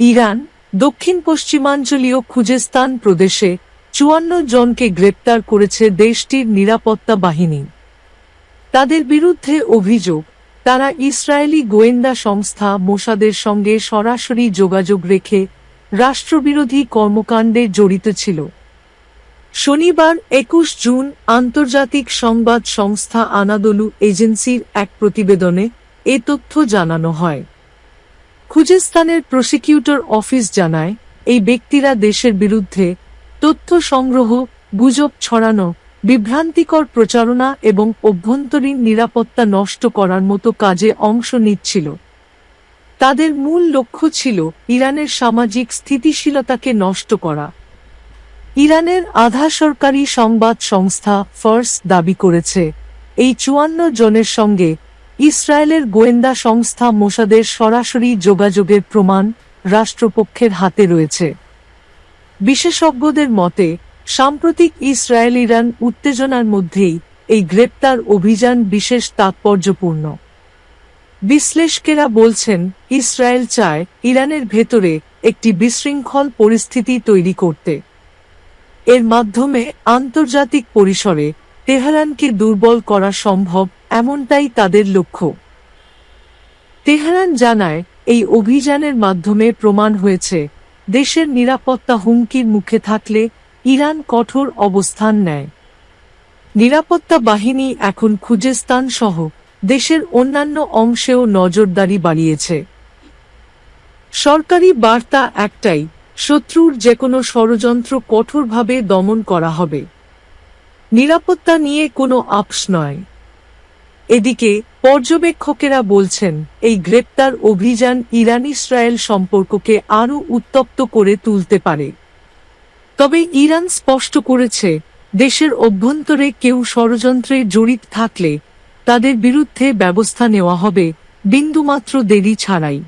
Iran দক্ষিণ পশ্চিমাঞ্চলীয় Khuzestan প্রদেশে চুয়ান্ন জনকে গ্রেপ্তার করেছে দেশটির নিরাপত্তা বাহিনী। তাদের বিরুদ্ধে অভিযোগ, তারা ইসরায়েলি গোয়েন্দা সংস্থা মোসাদের সঙ্গে সরাসরি যোগাযোগ রেখে রাষ্ট্রবিরোধী কর্মকাণ্ডে জড়িত ছিল। শনিবার একুশ জুন আন্তর্জাতিক সংবাদ সংস্থা আনাদলু এজেন্সির এক প্রতিবেদনে এ তথ্য জানানো হয়। খুজেস্তানের প্রসিকিউটর অফিস জানায়, এই ব্যক্তিরা দেশের বিরুদ্ধে তথ্য সংগ্রহ, গুজব ছড়ানো, বিভ্রান্তিকর প্রচারণা এবং অভ্যন্তরীণ নিরাপত্তা নষ্ট করার মতো কাজে অংশ নিচ্ছিল। তাদের মূল লক্ষ্য ছিল ইরানের সামাজিক স্থিতিশীলতাকে নষ্ট করা। ইরানের আধা সরকারি সংবাদ সংস্থা ফার্স দাবি করেছে, এই চুয়ান্ন জনের সঙ্গে ইসরায়েলের গোয়েন্দা সংস্থা মোসাদের সরাসরি যোগাযোগের প্রমাণ রাষ্ট্রপক্ষের হাতে রয়েছে। বিশেষজ্ঞদের মতে, সাম্প্রতিক ইসরায়েল ইরান উত্তেজনার মধ্যেই এই গ্রেপ্তার অভিযান বিশেষ তাৎপর্যপূর্ণ। বিশ্লেষকেরা বলছেন, ইসরায়েল চায় ইরানের ভেতরে একটি বিশৃঙ্খল পরিস্থিতি তৈরি করতে। এর মাধ্যমে আন্তর্জাতিক পরিসরে তেহরানকে দুর্বল করা সম্ভব এমনটাই তাদের লক্ষ্য। তেহরান জানায়, এই অভিযানের মাধ্যমে প্রমাণ হয়েছে, দেশের নিরাপত্তা হুমকির মুখে থাকলে ইরান কঠোর অবস্থান নেয়। নিরাপত্তা বাহিনী এখন খুজেস্তান সহ দেশের অন্যান্য অংশেও নজরদারি বাড়িয়েছে। সরকারি বার্তা একটাই, শত্রুর যে কোনো ষড়যন্ত্র কঠোরভাবে দমন করা হবে। নিরাপত্তা নিয়ে কোনো আপস নয়। এদিকে পর্যবেক্ষকেরা বলছেন, এই গ্রেপ্তার অভিযান ইরান ইসরায়েল সম্পর্ককে আরও উত্তপ্ত করে তুলতে পারে। তবে ইরান স্পষ্ট করেছে, দেশের অভ্যন্তরে কেউ ষড়যন্ত্রে জড়িত থাকলে তাদের বিরুদ্ধে ব্যবস্থা নেওয়া হবে, বিন্দুমাত্র দেরি ছাড়াই।